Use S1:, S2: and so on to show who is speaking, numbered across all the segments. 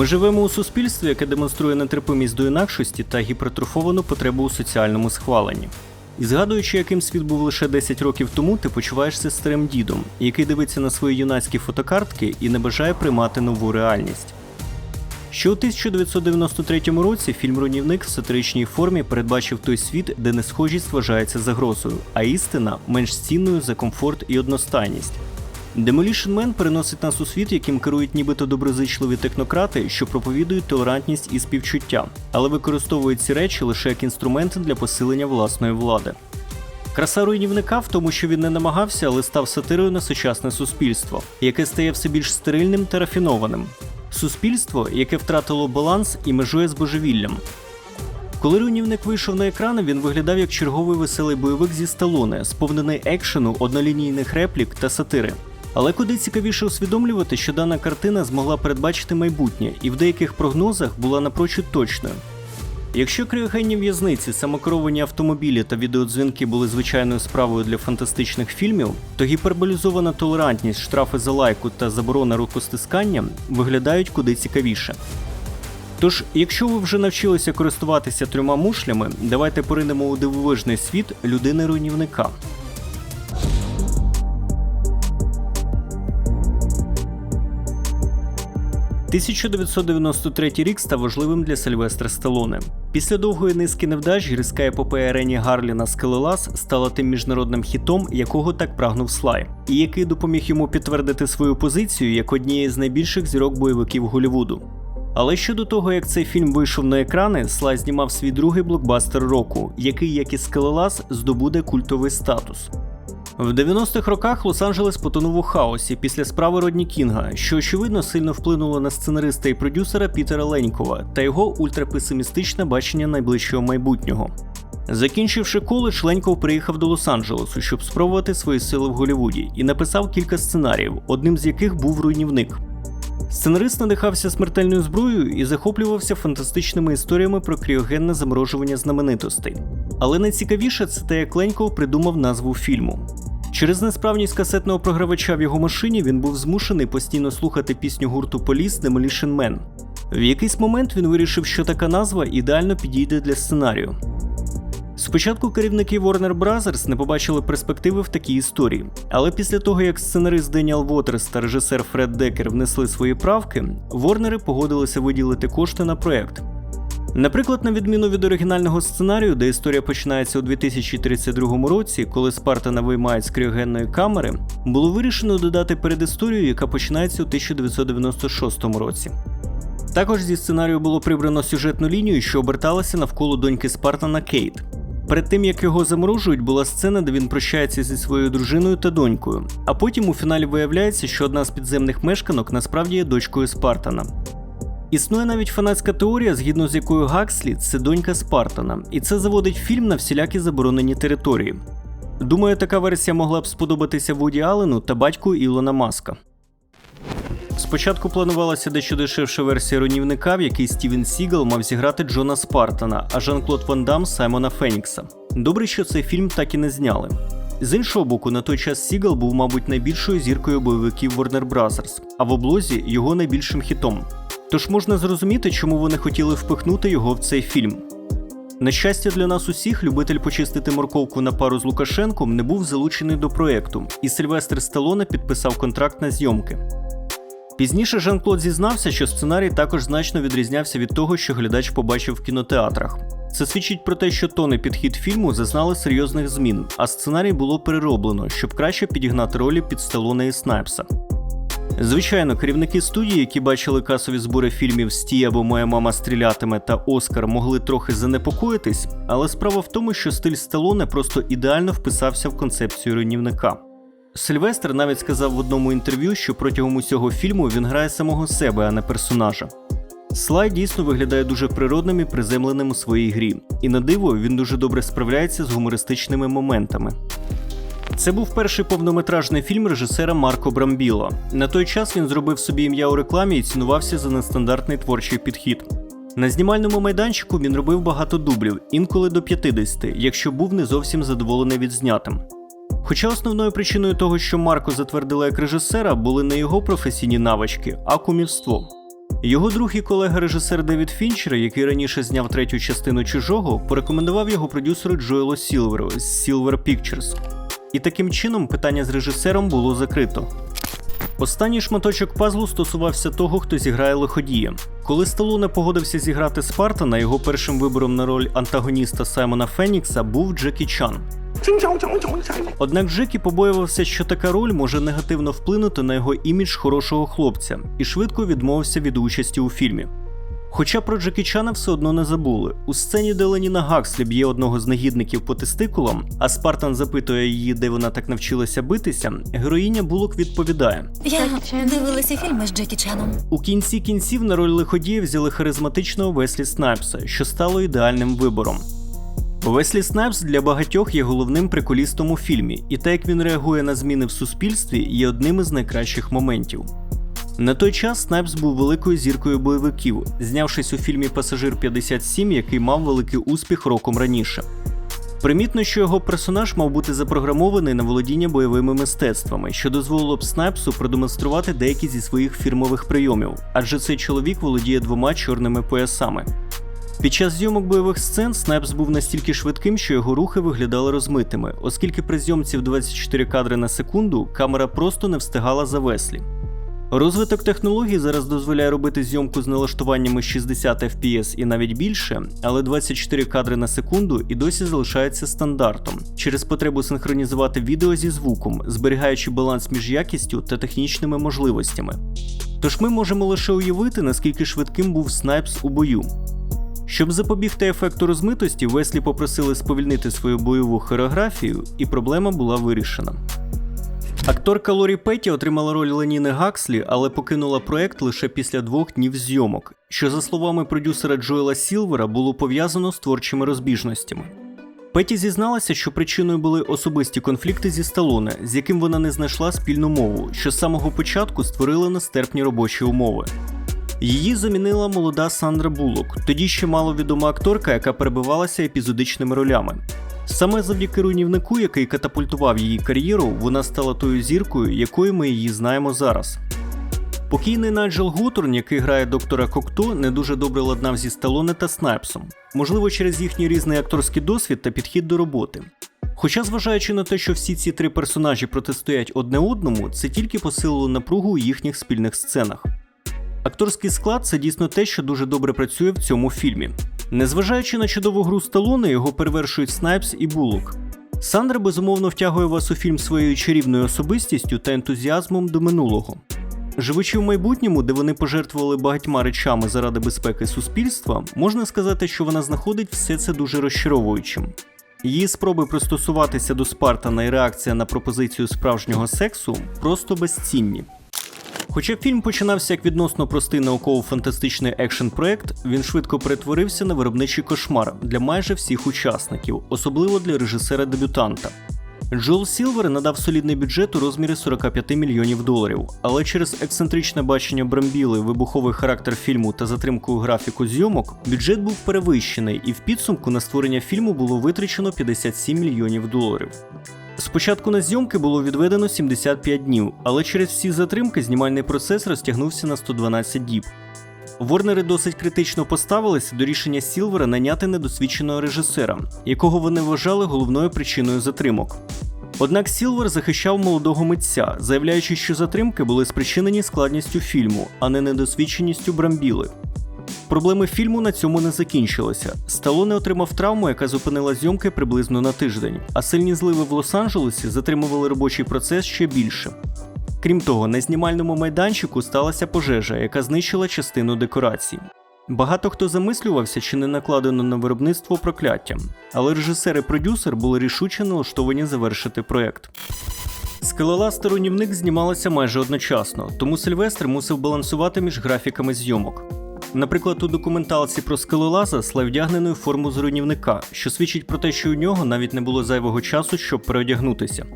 S1: Ми живемо у суспільстві, яке демонструє нетерпимість до інакшості та гіпертрофовану потребу у соціальному схваленні. І згадуючи, яким світ був лише 10 років тому, ти почуваєшся старим дідом, який дивиться на свої юнацькі фотокартки і не бажає приймати нову реальність. Ще у 1993 році фільм Руйнівник в сатиричній формі передбачив той світ, де несхожість вважається загрозою, а істина менш цінною за комфорт і одностайність. Demolition Man переносить нас у світ, яким керують нібито доброзичливі технократи, що проповідують толерантність і співчуття, але використовують ці речі лише як інструменти для посилення власної влади. Краса руйнівника в тому, що він не намагався, але став сатирою на сучасне суспільство, яке стає все більш стерильним та рафінованим. Суспільство, яке втратило баланс і межує з божевіллям. Коли руйнівник вийшов на екрани, він виглядав як черговий веселий бойовик зі Сталоне, сповнений екшену, однолінійних реплік та сатири. Але куди цікавіше усвідомлювати, що дана картина змогла передбачити майбутнє і в деяких прогнозах була напрочуд точною. Якщо криогенні в'язниці, самокеровані автомобілі та відеодзвінки були звичайною справою для фантастичних фільмів, то гіперболізована толерантність, штрафи за лайку та заборона рукостискання виглядають куди цікавіше. Тож, якщо ви вже навчилися користуватися трьома мушлями, давайте поринемо у дивовижний світ людини-руйнівника. 1993 рік став важливим для Сильвестра Сталоне. Після довгої низки невдач гірська епопея Рені Гарліна Скелелас стала тим міжнародним хітом, якого так прагнув Слай, і який допоміг йому підтвердити свою позицію як однієї з найбільших зірок бойовиків Голлівуду. Але щодо того, як цей фільм вийшов на екрани, Слай знімав свій другий блокбастер року, який, як і Скелелас, здобуде культовий статус. В 90-х роках Лос-Анджелес потонув у хаосі після справи Родні Кінга, що очевидно сильно вплинуло на сценариста і продюсера Пітера Ленькова та його ультрапесимістичне бачення найближчого майбутнього. Закінчивши коледж, Леньков приїхав до Лос-Анджелесу, щоб спробувати свої сили в Голлівуді, і написав кілька сценаріїв, одним з яких був руйнівник. Сценарист надихався смертельною зброєю і захоплювався фантастичними історіями про кріогенне заморожування знаменитостей. Але найцікавіше це те, як Леньков придумав назву фільму. Через несправність касетного програвача в його машині він був змушений постійно слухати пісню гурту Поліс Demolition Man. В якийсь момент він вирішив, що така назва ідеально підійде для сценарію. Спочатку керівники Warner Bros. не побачили перспективи в такій історії, але після того, як сценарист Деніал Вотерс та режисер Фред Декер внесли свої правки, Ворнери погодилися виділити кошти на проект. Наприклад, на відміну від оригінального сценарію, де історія починається у 2032 році, коли Спартана виймають з кріогенної камери, було вирішено додати передісторію, яка починається у 1996 році. Також зі сценарію було прибрано сюжетну лінію, що оберталася навколо доньки Спартана Кейт. Перед тим як його заморожують, була сцена, де він прощається зі своєю дружиною та донькою. А потім у фіналі виявляється, що одна з підземних мешканок насправді є дочкою Спартана. Існує навіть фанатська теорія, згідно з якою Гакслі це донька Спартана, і це заводить фільм на всілякі заборонені території. Думаю, така версія могла б сподобатися Вуді Аллену та батьку Ілона Маска. Спочатку планувалася дещо дешевша версія руйнівника, в якій Стівен Сігал мав зіграти Джона Спартана, а Жан-Клод Ван Дам Саймона Фенікса. Добре, що цей фільм так і не зняли. З іншого боку, на той час Сігал був, мабуть, найбільшою зіркою бойовиків Warner Bros., а в облозі його найбільшим хітом. Тож можна зрозуміти, чому вони хотіли впихнути його в цей фільм. На щастя, для нас усіх любитель почистити морковку на пару з Лукашенком не був залучений до проекту, і Сильвестр Сталоне підписав контракт на зйомки. Пізніше Жан-Клод зізнався, що сценарій також значно відрізнявся від того, що глядач побачив в кінотеатрах. Це свідчить про те, що тони підхід фільму зазнали серйозних змін, а сценарій було перероблено, щоб краще підігнати ролі під Сталоне і Снайпса. Звичайно, керівники студії, які бачили касові збори фільмів Сті або Моя мама стрілятиме та Оскар, могли трохи занепокоїтись, але справа в тому, що стиль Сталоне просто ідеально вписався в концепцію руйнівника. Сильвестр навіть сказав в одному інтерв'ю, що протягом усього фільму він грає самого себе, а не персонажа. Слай дійсно виглядає дуже природним і приземленим у своїй грі, і на диво він дуже добре справляється з гумористичними моментами. Це був перший повнометражний фільм режисера Марко Брамбіло. На той час він зробив собі ім'я у рекламі і цінувався за нестандартний творчий підхід. На знімальному майданчику він робив багато дублів, інколи до 50, якщо був не зовсім задоволений від знятим. Хоча основною причиною того, що Марко затвердила як режисера, були не його професійні навички, а кумівство. Його друг і колега режисер Девід Фінчер, який раніше зняв третю частину чужого, порекомендував його продюсеру Джоелу Сілверу з Silver Pictures. І таким чином питання з режисером було закрито. Останній шматочок пазлу стосувався того, хто зіграє лиходія. Коли Сталоне погодився зіграти Спартана, його першим вибором на роль антагоніста Саймона Фенікса був Джекі Чан. Однак Джекі побоювався, що така роль може негативно вплинути на його імідж хорошого хлопця, і швидко відмовився від участі у фільмі. Хоча про Джекі Чана все одно не забули. У сцені, де Леніна Гакслі б'є одного з негідників по тестикулам, а Спартан запитує її, де вона так навчилася битися, героїня Булок відповідає:
S2: Я дивилася фільми з Джекі Чаном.
S1: у кінці кінців на роль лиходія взяли харизматичного Веслі Снайпса, що стало ідеальним вибором. Веслі Снайпс для багатьох є головним приколістом у фільмі, і те, як він реагує на зміни в суспільстві, є одним із найкращих моментів. На той час Снайпс був великою зіркою бойовиків, знявшись у фільмі Пасажир 57, який мав великий успіх роком раніше. Примітно, що його персонаж мав бути запрограмований на володіння бойовими мистецтвами, що дозволило б Снайпсу продемонструвати деякі зі своїх фірмових прийомів, адже цей чоловік володіє двома чорними поясами. Під час зйомок бойових сцен Снайпс був настільки швидким, що його рухи виглядали розмитими, оскільки при зйомці в 24 кадри на секунду камера просто не встигала за веслі. Розвиток технологій зараз дозволяє робити зйомку з налаштуваннями 60 FPS і навіть більше, але 24 кадри на секунду і досі залишається стандартом через потребу синхронізувати відео зі звуком, зберігаючи баланс між якістю та технічними можливостями. Тож ми можемо лише уявити, наскільки швидким був Снайпс у бою. Щоб запобігти ефекту розмитості, Веслі попросили сповільнити свою бойову хореографію, і проблема була вирішена. Акторка Лорі Петті отримала роль Леніни Гакслі, але покинула проект лише після двох днів зйомок, що, за словами продюсера Джоела Сілвера, було пов'язано з творчими розбіжностями. Петті зізналася, що причиною були особисті конфлікти зі Сталоне, з яким вона не знайшла спільну мову, що з самого початку створили нестерпні робочі умови. Її замінила молода Сандра Булок, тоді ще маловідома акторка, яка перебивалася епізодичними ролями. Саме завдяки руйнівнику, який катапультував її кар'єру, вона стала тою зіркою, якою ми її знаємо зараз. Покійний Найджел Готорн, який грає доктора Кокто, не дуже добре ладнав зі Сталоне та Снайпсом, можливо, через їхній різний акторський досвід та підхід до роботи. Хоча, зважаючи на те, що всі ці три персонажі протистоять одне одному, це тільки посилило напругу у їхніх спільних сценах. Акторський склад це дійсно те, що дуже добре працює в цьому фільмі. Незважаючи на чудову гру Сталоне, його перевершують Снайпс і Булок. Сандра безумовно втягує вас у фільм своєю чарівною особистістю та ентузіазмом до минулого. Живучи в майбутньому, де вони пожертвували багатьма речами заради безпеки суспільства, можна сказати, що вона знаходить все це дуже розчаровуючим. Її спроби пристосуватися до Спартана і реакція на пропозицію справжнього сексу просто безцінні. Хоча фільм починався як відносно простий науково-фантастичний екшн-проект, він швидко перетворився на виробничий кошмар для майже всіх учасників, особливо для режисера-дебютанта. Джоел Сілвер надав солідний бюджет у розмірі 45 мільйонів доларів, але через ексцентричне бачення Брамбіли, вибуховий характер фільму та затримку графіку зйомок, бюджет був перевищений, і в підсумку на створення фільму було витрачено 57 мільйонів доларів. Спочатку на зйомки було відведено 75 днів, але через всі затримки знімальний процес розтягнувся на 112 діб. Ворнери досить критично поставилися до рішення Сілвера наняти недосвідченого режисера, якого вони вважали головною причиною затримок. Однак Сілвер захищав молодого митця, заявляючи, що затримки були спричинені складністю фільму, а не недосвідченістю Брамбіли. Проблеми фільму на цьому не закінчилися. Сталоне отримав травму, яка зупинила зйомки приблизно на тиждень, а сильні зливи в Лос-Анджелесі затримували робочий процес ще більше. Крім того, на знімальному майданчику сталася пожежа, яка знищила частину декорацій. Багато хто замислювався, чи не накладено на виробництво прокляття, але режисер і продюсер були рішуче налаштовані завершити проект. Скелелаз та руйнівник знімалися майже одночасно, тому Сильвестр мусив балансувати між графіками зйомок. Наприклад, у документалці про скелелаза Слай вдягнений форму з руйнівника, що свідчить про те, що у нього навіть не було зайвого часу, щоб переодягнутися.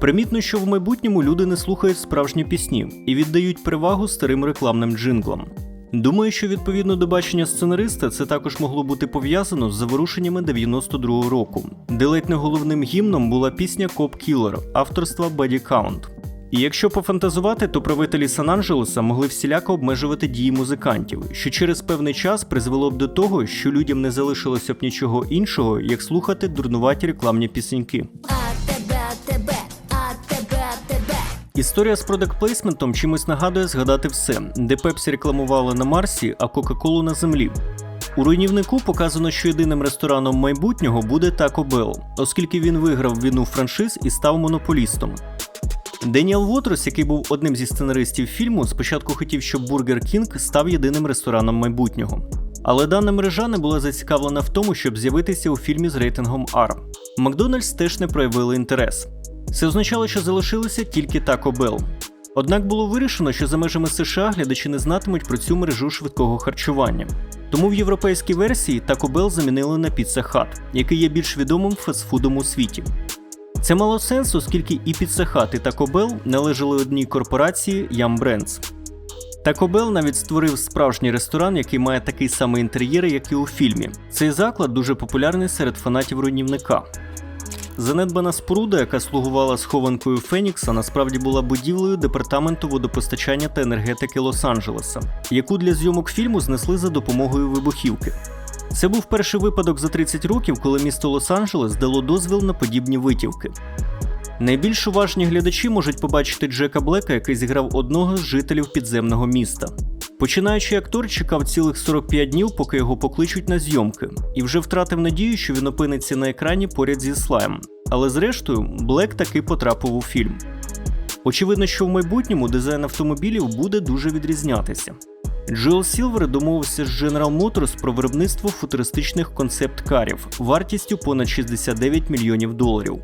S1: Примітно, що в майбутньому люди не слухають справжні пісні і віддають перевагу старим рекламним джинглам. Думаю, що відповідно до бачення сценариста це також могло бути пов'язано з заворушеннями 92-го року, де ледь не головним гімном була пісня Cop Killer авторства Buddy Count. І якщо пофантазувати, то правителі Сан-Анджелеса могли всіляко обмежувати дії музикантів, що через певний час призвело б до того, що людям не залишилося б нічого іншого, як слухати дурнуваті рекламні пісеньки. Історія з продакт-плейсментом чимось нагадує згадати все, де Пепсі рекламували на Марсі, а Кока-Колу на землі. У руйнівнику показано, що єдиним рестораном майбутнього буде Taco Bell, оскільки він виграв війну франшиз і став монополістом. Деніел Вотрос, який був одним зі сценаристів фільму, спочатку хотів, щоб Бургер Кінг став єдиним рестораном майбутнього. Але дана мережа не була зацікавлена в тому, щоб з'явитися у фільмі з рейтингом R. Макдональдс теж не проявили інтерес. Це означало, що залишилося тільки Taco Bell. Однак було вирішено, що за межами США глядачі не знатимуть про цю мережу швидкого харчування. Тому в європейській версії Taco Bell замінили на Pizza Hut, який є більш відомим фастфудом у світі. Це мало сенс, оскільки і Hut, і Taco Bell належали одній корпорації Yum Brands. Taco навіть створив справжній ресторан, який має такий самий інтер'єр, як і у фільмі. Цей заклад дуже популярний серед фанатів руйнівника. Занедбана споруда, яка слугувала схованкою Фенікса, насправді була будівлею департаменту водопостачання та енергетики Лос-Анджелеса, яку для зйомок фільму знесли за допомогою вибухівки. Це був перший випадок за 30 років, коли місто Лос-Анджелес дало дозвіл на подібні витівки. Найбільш уважні глядачі можуть побачити Джека Блека, який зіграв одного з жителів підземного міста. Починаючий актор чекав цілих 45 днів, поки його покличуть на зйомки, і вже втратив надію, що він опиниться на екрані поряд зі Слаєм. Але зрештою, Блек таки потрапив у фільм. Очевидно, що в майбутньому дизайн автомобілів буде дуже відрізнятися. Джоел Сілвер домовився з General Motors про виробництво футуристичних концепт-карів вартістю понад 69 мільйонів доларів.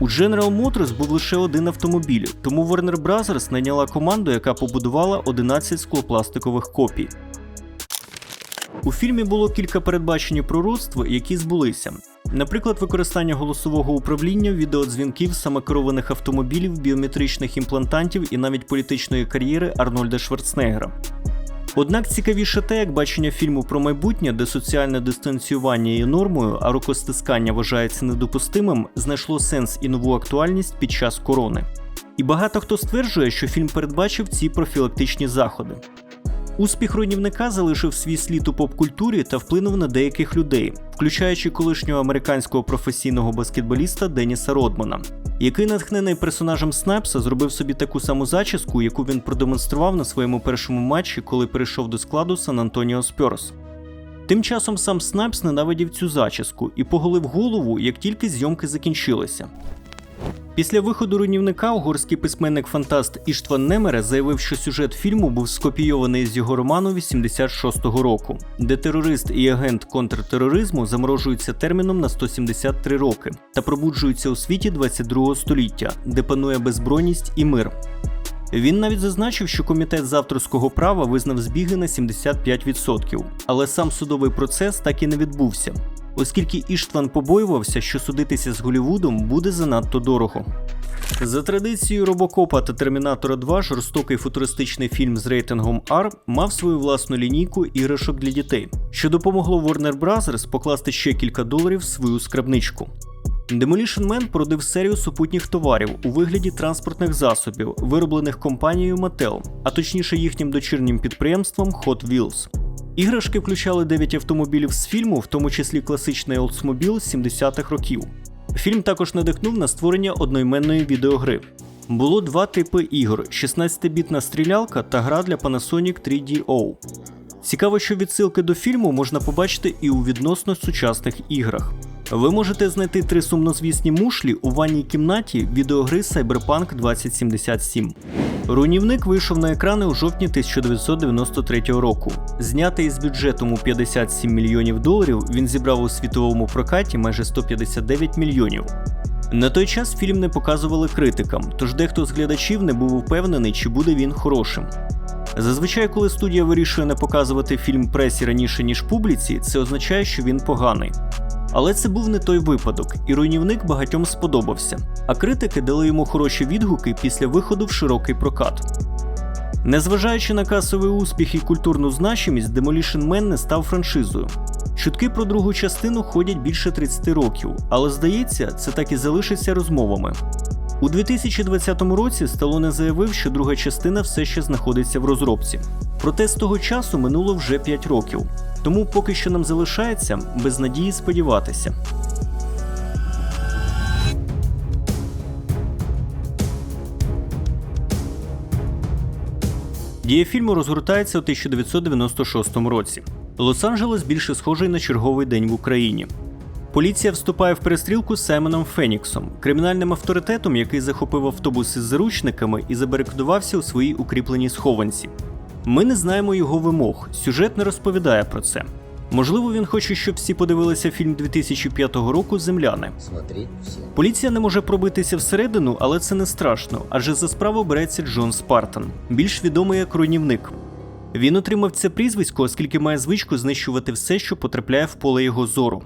S1: У General Motors був лише один автомобіль, тому Warner Bros. найняла команду, яка побудувала 11 склопластикових копій. У фільмі було кілька передбачень пророцтв, які збулися. Наприклад, використання голосового управління, відеодзвінків, самокерованих автомобілів, біометричних імплантантів і навіть політичної кар'єри Арнольда Шварценеггера. Однак цікавіше те, як бачення фільму про майбутнє, де соціальне дистанціювання є нормою, а рукостискання вважається недопустимим, знайшло сенс і нову актуальність під час корони. І багато хто стверджує, що фільм передбачив ці профілактичні заходи. Успіх руйнівника залишив свій слід у поп-культурі та вплинув на деяких людей, включаючи колишнього американського професійного баскетболіста Деніса Родмана, який, натхнений персонажем Снайпса, зробив собі таку саму зачіску, яку він продемонстрував на своєму першому матчі, коли перейшов до складу Сан Антоніо Спьорс. Тим часом сам Снайпс ненавидів цю зачіску і поголив голову, як тільки зйомки закінчилися. Після виходу руйнівника угорський письменник-фантаст Іштван Немере заявив, що сюжет фільму був скопійований з його роману 86-го року, де терорист і агент контртероризму заморожуються терміном на 173 роки та пробуджуються у світі 22 століття, де панує безбройність і мир. Він навіть зазначив, що комітет з авторського права визнав збіги на 75%, але сам судовий процес так і не відбувся, оскільки Іштван побоювався, що судитися з Голівудом буде занадто дорого. За традицією Робокопа та Термінатора 2 жорстокий футуристичний фільм з рейтингом R мав свою власну лінійку іграшок для дітей, що допомогло Warner Bros. покласти ще кілька доларів в свою скрабничку. Demolition Man породив серію супутніх товарів у вигляді транспортних засобів, вироблених компанією Mattel, а точніше їхнім дочірнім підприємством Hot Wheels. Іграшки включали 9 автомобілів з фільму, в тому числі класичний Oldsmobile з 70-х років. Фільм також надихнув на створення одноіменної відеогри. Було два типи ігор: 16-бітна стрілялка та гра для Panasonic 3DO. Цікаво, що відсилки до фільму можна побачити і у відносно сучасних іграх. Ви можете знайти три сумнозвісні мушлі у ванній кімнаті відеогри Cyberpunk 2077. Руйнівник вийшов на екрани у жовтні 1993 року. Знятий із бюджетом у 57 мільйонів доларів, він зібрав у світовому прокаті майже 159 мільйонів. На той час фільм не показували критикам, тож дехто з глядачів не був упевнений, чи буде він хорошим. Зазвичай, коли студія вирішує не показувати фільм пресі раніше, ніж публіці, це означає, що він поганий. Але це був не той випадок, і руйнівник багатьом сподобався, а критики дали йому хороші відгуки після виходу в широкий прокат. Незважаючи на касовий успіх і культурну значимість, Demolition Man не став франшизою. Чутки про другу частину ходять більше 30 років, але здається, це так і залишиться розмовами. У 2020 році Сталоне заявив, що друга частина все ще знаходиться в розробці. Проте з того часу минуло вже 5 років. Тому поки що нам залишається без надії сподіватися. Дія фільму розгортається у 1996 році. Лос-Анджелес більше схожий на черговий день в Україні. Поліція вступає в перестрілку з Семеном Феніксом, кримінальним авторитетом, який захопив автобус із заручниками і забарикадувався у своїй укріпленій схованці. Ми не знаємо його вимог, сюжет не розповідає про це. Можливо, він хоче, щоб всі подивилися фільм 2005 року Земляни.
S3: Все.
S1: Поліція не може пробитися всередину, але це не страшно, адже за справу береться Джон Спартан, більш відомий як руйнівник. Він отримав це прізвисько, оскільки має звичку знищувати все, що потрапляє в поле його зору.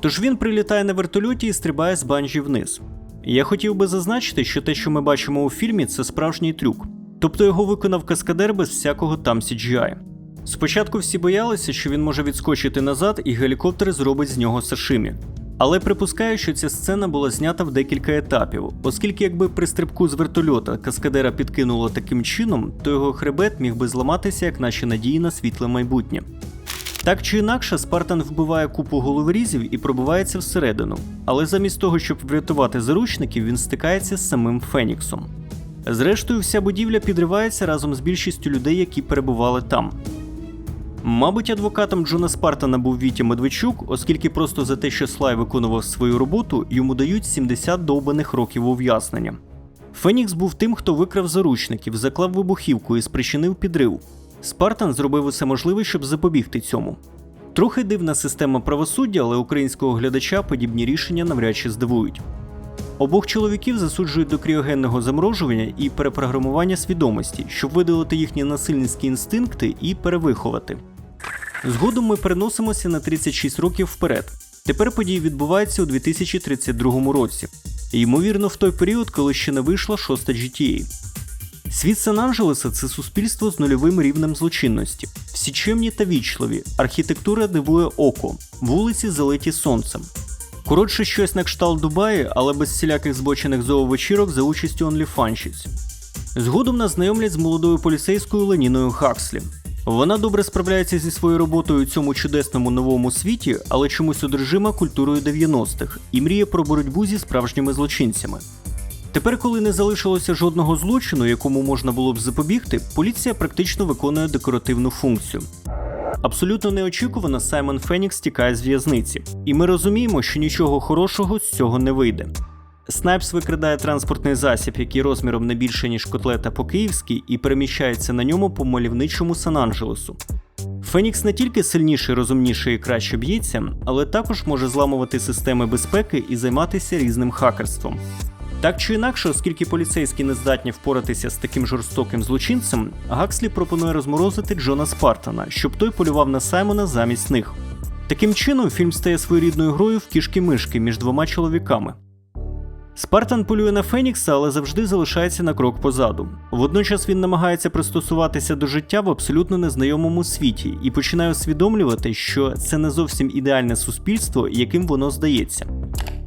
S1: Тож він прилітає на вертольоті і стрибає з банджі вниз. Я хотів би зазначити, що те, що ми бачимо у фільмі, це справжній трюк. Тобто його виконав каскадер без всякого там CGI. Спочатку всі боялися, що він може відскочити назад і гелікоптер зробить з нього сашимі. Але припускаю, що ця сцена була знята в декілька етапів, оскільки якби при стрибку з вертольота каскадера підкинуло таким чином, то його хребет міг би зламатися як наші надії на світле майбутнє. Так чи інакше, Спартан вбиває купу головорізів і пробивається всередину, але замість того, щоб врятувати заручників, він стикається з самим Феніксом. Зрештою, вся будівля підривається разом з більшістю людей, які перебували там. Мабуть, адвокатом Джона Спартана був Вітя Медведчук, оскільки просто за те, що Слай виконував свою роботу, йому дають 70 довбаних років ув'язнення. Фенікс був тим, хто викрав заручників, заклав вибухівку і спричинив підрив. Спартан зробив усе можливе, щоб запобігти цьому. Трохи дивна система правосуддя, але українського глядача подібні рішення навряд чи здивують. Обох чоловіків засуджують до кріогенного заморожування і перепрограмування свідомості, щоб видалити їхні насильницькі інстинкти і перевиховати. Згодом ми переносимося на 36 років вперед. Тепер події відбуваються у 2032 році. Ймовірно, в той період, коли ще не вийшла шоста GTA. Світ Сан-Анджелеса це суспільство з нульовим рівнем злочинності. Всі чемні та вічливі, архітектура дивує око, вулиці залиті сонцем. Коротше, щось на кшталт Дубаї, але без всіляких збочених зоовечірок за участю онліфанщиць. Згодом нас знайомлять з молодою поліцейською Леніною Хакслі. Вона добре справляється зі своєю роботою у цьому чудесному новому світі, але чомусь одержима культурою 90-х і мріє про боротьбу зі справжніми злочинцями. Тепер, коли не залишилося жодного злочину, якому можна було б запобігти, поліція практично виконує декоративну функцію. Абсолютно неочікувано Саймон Фенікс тікає з в'язниці, і ми розуміємо, що нічого хорошого з цього не вийде. Снайпс викрадає транспортний засіб, який розміром не більше, ніж котлета по-київськи, і переміщається на ньому по мальовничому Сан-Анджелесу. Фенікс не тільки сильніший, розумніший і краще б'ється, але також може зламувати системи безпеки і займатися різним хакерством. Так чи інакше, оскільки поліцейські не здатні впоратися з таким жорстоким злочинцем, Гакслі пропонує розморозити Джона Спартана, щоб той полював на Саймона замість них. Таким чином, фільм стає своєрідною грою в кішки-мишки між двома чоловіками. Спартан полює на Фенікса, але завжди залишається на крок позаду. Водночас він намагається пристосуватися до життя в абсолютно незнайомому світі і починає усвідомлювати, що це не зовсім ідеальне суспільство, яким воно здається.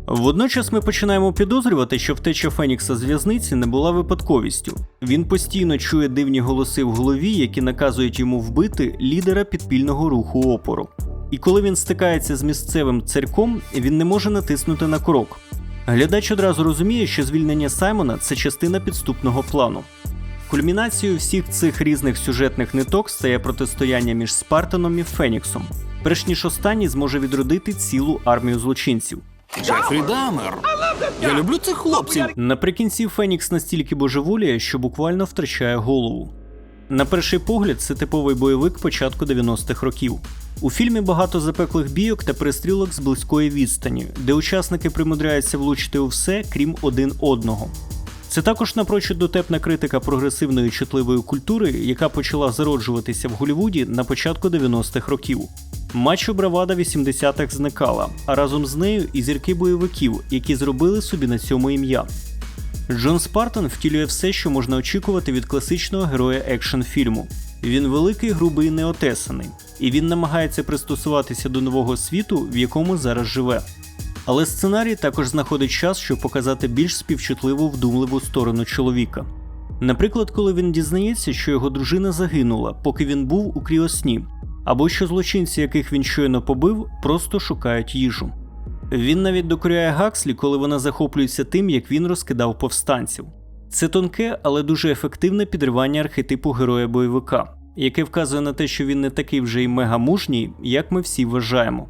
S1: Водночас ми починаємо підозрювати, що втеча Фенікса з в'язниці не була випадковістю. Він постійно чує дивні голоси в голові, які наказують йому вбити лідера підпільного руху опору. І коли він стикається з місцевим царьком, він не може натиснути на крок. Глядач одразу розуміє, що звільнення Саймона це частина підступного плану. Кульмінацією всіх цих різних сюжетних ниток стає протистояння між Спартаном і Феніксом, перш ніж останній зможе відродити цілу армію злочинців.
S4: Джефрі Дамер. Я люблю цих хлопців.
S1: Наприкінці Фенікс настільки божеволіє, що буквально втрачає голову. На перший погляд, це типовий бойовик початку 90-х років. У фільмі багато запеклих бійок та перестрілок з близької відстані, де учасники примудряються влучити у все, крім один одного. Це також напрочуд дотепна критика прогресивної чутливої культури, яка почала зароджуватися в Голлівуді на початку 90-х років. Матчо бравада 80-х зникала, а разом з нею і зірки бойовиків, які зробили собі на цьому ім'я. Джон Спартан втілює все, що можна очікувати від класичного героя екшн фільму. Він великий, грубий неотесаний, і він намагається пристосуватися до нового світу, в якому зараз живе. Але сценарій також знаходить час, щоб показати більш співчутливу вдумливу сторону чоловіка. Наприклад, коли він дізнається, що його дружина загинула, поки він був у кріосні, або що злочинці, яких він щойно побив, просто шукають їжу. Він навіть докоряє Гакслі, коли вона захоплюється тим, як він розкидав повстанців. Це тонке, але дуже ефективне підривання архетипу героя бойовика, яке вказує на те, що він не такий вже й мегамужній, як ми всі вважаємо.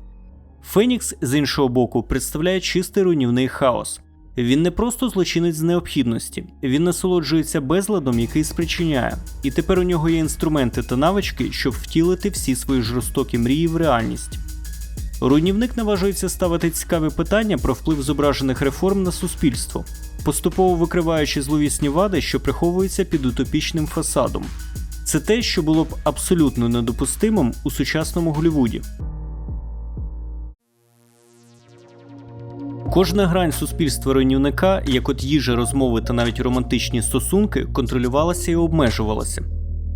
S1: Фенікс, з іншого боку, представляє чистий руйнівний хаос. Він не просто злочинець з необхідності, він насолоджується безладом, який спричиняє, і тепер у нього є інструменти та навички, щоб втілити всі свої жорстокі мрії в реальність. Руйнівник наважується ставити цікаві питання про вплив зображених реформ на суспільство, поступово викриваючи зловісні вади, що приховуються під утопічним фасадом. Це те, що було б абсолютно недопустимим у сучасному Голлівуді. Кожна грань суспільства руйнівника, як от їжа, розмови та навіть романтичні стосунки, контролювалася і обмежувалася.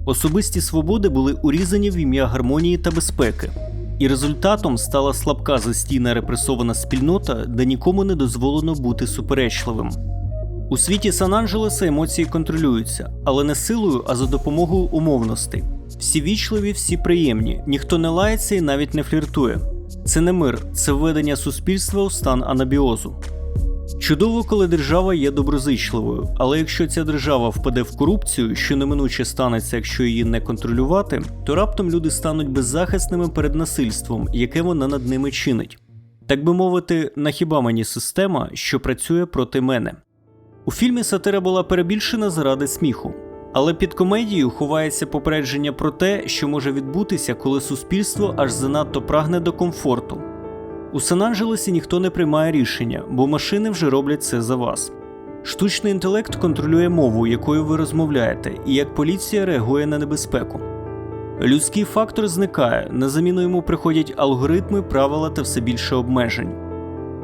S1: Особисті свободи були урізані в ім'я гармонії та безпеки, і результатом стала слабка застійна репресована спільнота, де нікому не дозволено бути суперечливим. У світі Сан-Анджелеса емоції контролюються, але не силою, а за допомогою умовностей. Всі вічливі, всі приємні, ніхто не лається і навіть не фліртує. Це не мир, це введення суспільства у стан анабіозу. Чудово, коли держава є доброзичливою, але якщо ця держава впаде в корупцію, що неминуче станеться, якщо її не контролювати, то раптом люди стануть беззахисними перед насильством, яке вона над ними чинить. Так би мовити, на хіба мені система, що працює проти мене. У фільмі сатира була перебільшена заради сміху, але під комедією ховається попередження про те, що може відбутися, коли суспільство аж занадто прагне до комфорту. У Сан-Анджелесі ніхто не приймає рішення, бо машини вже роблять це за вас. Штучний інтелект контролює мову, якою ви розмовляєте, і як поліція реагує на небезпеку. Людський фактор зникає, на заміну йому приходять алгоритми, правила та все більше обмежень.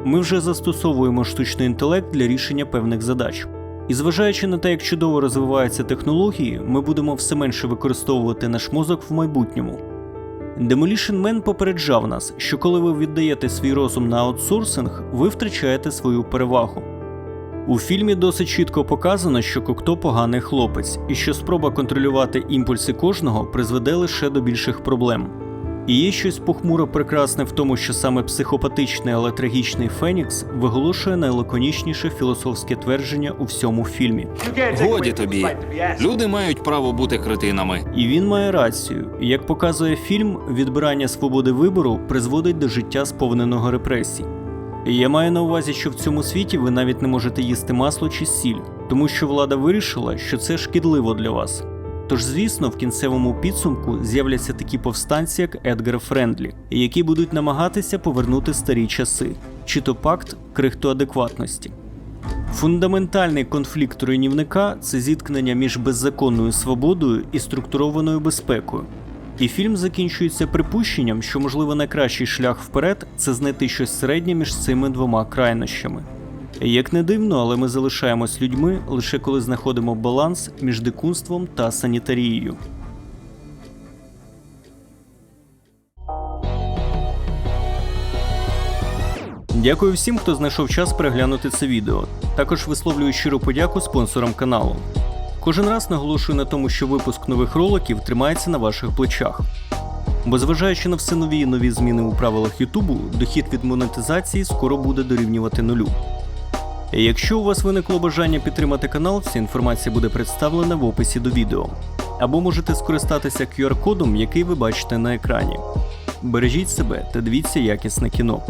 S1: Ми вже застосовуємо штучний інтелект для рішення певних задач. І зважаючи на те, як чудово розвиваються технології, ми будемо все менше використовувати наш мозок в майбутньому. Demolition Man попереджав нас, що коли ви віддаєте свій розум на аутсорсинг, ви втрачаєте свою перевагу. У фільмі досить чітко показано, що Кокто поганий хлопець, і що спроба контролювати імпульси кожного призведе лише до більших проблем. І є щось похмуро прекрасне в тому, що саме психопатичний, але трагічний Фенікс виголошує найлаконічніше філософське твердження у всьому фільмі.
S4: Годі тобі. Люди мають право бути кретинами.
S1: І він має рацію. Як показує фільм, відбирання свободи вибору призводить до життя сповненого репресій. І Я маю на увазі, що в цьому світі ви навіть не можете їсти масло чи сіль, тому що влада вирішила, що це шкідливо для вас. Тож, звісно, в кінцевому підсумку з'являться такі повстанці, як Едгар Френдлі, які будуть намагатися повернути старі часи, чи то пакт крихту адекватності. Фундаментальний конфлікт руйнівника це зіткнення між беззаконною свободою і структурованою безпекою. І фільм закінчується припущенням, що можливо найкращий шлях вперед це знайти щось середнє між цими двома крайнощами. Як не дивно, але ми залишаємось людьми лише коли знаходимо баланс між дикунством та санітарією. Дякую всім, хто знайшов час переглянути це відео. Також висловлюю щиру подяку спонсорам каналу. Кожен раз наголошую на тому, що випуск нових роликів тримається на ваших плечах. Бо зважаючи на все нові і нові зміни у правилах Ютубу, дохід від монетизації скоро буде дорівнювати нулю. Якщо у вас виникло бажання підтримати канал, вся інформація буде представлена в описі до відео. Або можете скористатися QR-кодом, який ви бачите на екрані. Бережіть себе та дивіться якісне кіно.